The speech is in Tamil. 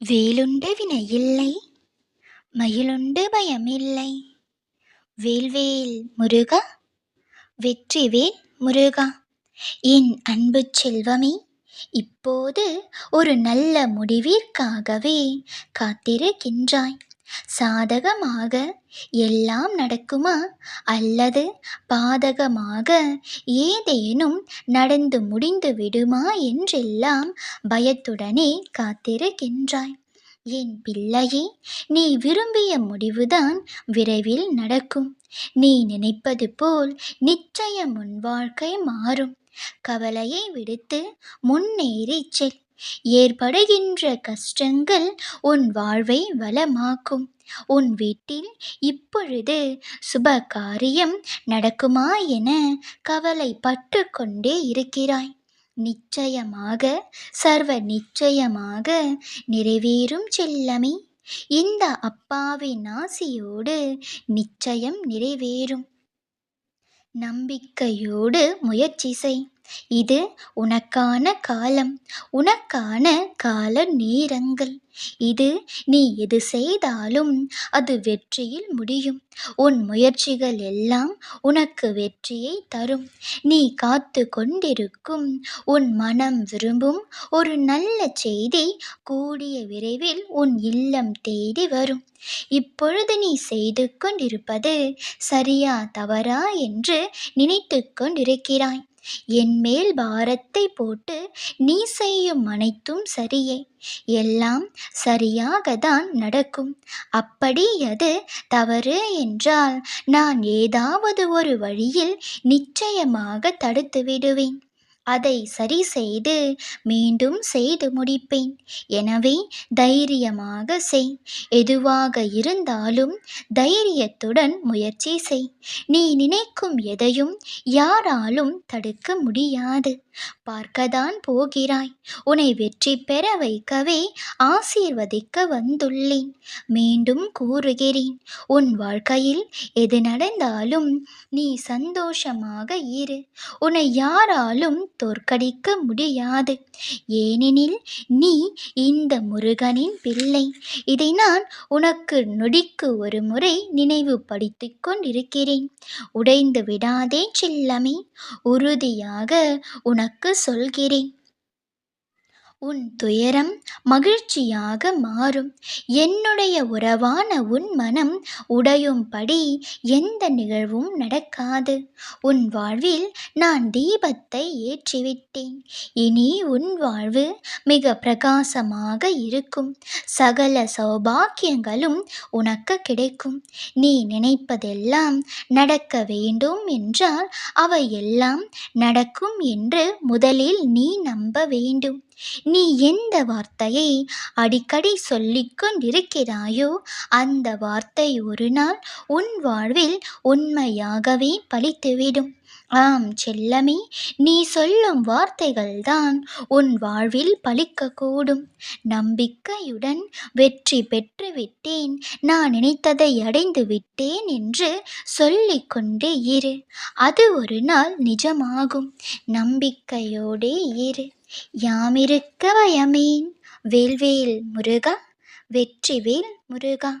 வேலுண்டு வினையில்லை மயிலுண்டு பயமில்லை. வேல்வேல் முருகா வெற்றிவேல் முருகா. என் அன்பு செல்வமே இப்போது ஒரு நல்ல முடிவிற்காகவே காத்திருக்கின்றாய். சாதகமாக எல்லாம் நடக்குமா? அல்லது பாதகமாக ஏதேனும் நடந்து முடிந்து விடுமா என்றெல்லாம் பயத்துடனே காத்திருக்கின்றாய். என் பிள்ளையே நீ விரும்பிய முடிவுதான் விரைவில் நடக்கும். நீ நினைப்பது போல் நிச்சயம் உன் வாழ்க்கை மாறும். கவலையை விடுத்து முன்னேறிச் செல். ஏற்படுகின்ற கஷ்டங்கள் உன் வாழ்வை வளமாக்கும். உன் வீட்டில் இப்பொழுது சுப காரியம் நடக்குமா என கவலைப்பட்டு கொண்டே இருக்கிறாய். நிச்சயமாக சர்வ நிச்சயமாக நிறைவேறும் செல்லமே. இந்த அப்பாவின் ஆசியோடு நிச்சயம் நிறைவேறும். நம்பிக்கையோடு முயற்சி செய். இது உனக்கான காலம் உனக்கான கால நேரங்கள். இது நீ எது செய்தாலும் அது வெற்றியில் முடியும். உன் முயற்சிகள் எல்லாம் உனக்கு வெற்றியை தரும். நீ காத்து கொண்டிருக்கும் உன் மனம் விரும்பும் ஒரு நல்ல செய்தி கூடிய விரைவில் உன் இல்லம் தேடி வரும். இப்பொழுது நீ செய்து கொண்டிருப்பது சரியா தவறா என்று நினைத்து கொண்டிருக்கிறாய். என் மேல் பாரத்தை போட்டு நீ செய்யும் அனைத்தும் சரியே. எல்லாம் சரியாக தான் நடக்கும். அப்படி அது தவறு என்றால் நான் ஏதாவது ஒரு வழியில் நிச்சயமாக தடுத்து விடுவேன் அதை சரி செய்து மீண்டும் செய்து முடிப்பேன். எனவே தைரியமாக செய். எதுவாக இருந்தாலும் தைரியத்துடன் முயற்சி செய். நீ நினைக்கும் எதையும் யாராலும் தடுக்க முடியாது. பார்க்கதான் போகிறாய். உன்னை வெற்றி பெற வைக்கவே ஆசீர்வதிக்க வந்துள்ளேன். மீண்டும் கூறுகிறேன். உன் வாழ்க்கையில் எது நடந்தாலும் நீ சந்தோஷமாக இரு. உன்னை யாராலும் தோற்கடிக்க முடியாது. ஏனெனில் நீ இந்த முருகனின் பிள்ளை. இதை நான் உனக்கு நொடிக்கு ஒரு முறை நினைவுபடுத்தி கொண்டிருக்கிறேன். உடைந்து விடாதே செல்லமே உறுதியாக உனக்கு சொல்கிறேன். உன் துயரம் மகிழ்ச்சியாக மாறும். என்னுடைய உறவான உன் மனம் உடையும்படி எந்த நிகழ்வும் நடக்காது. உன் வாழ்வில் நான் தீபத்தை ஏற்றிவிட்டேன். இனி உன் வாழ்வு மிக பிரகாசமாக இருக்கும். சகல சௌபாக்கியங்களும் உனக்கு கிடைக்கும். நீ நினைப்பதெல்லாம் நடக்க வேண்டும் என்றால் அவை எல்லாம் நடக்கும் என்று முதலில் நீ நம்ப வேண்டும். நீ எந்த வார்த்தையை அடிக்கடி சொல்லிக் கொண்டிருக்கிறாயோ அந்த வார்த்தை ஒரு நாள் உன் வாழ்வில் உண்மையாகவே பலித்துவிடும். ஆம் செல்லமே நீ சொல்லும் வார்த்தைகள்தான் உன் வாழ்வில் பலிக்கக்கூடும் நம்பிக்கையுடன் வெற்றி பெற்று விட்டேன் நான் நினைத்ததை அடைந்து விட்டேன் என்று சொல்லிக்கொண்டே இரு. அது ஒரு நாள் நிஜமாகும். நம்பிக்கையோடே இரு. யாமிருக்க பயமேன் வேல்வேல் முருகா வெற்றிவேல் முருகா.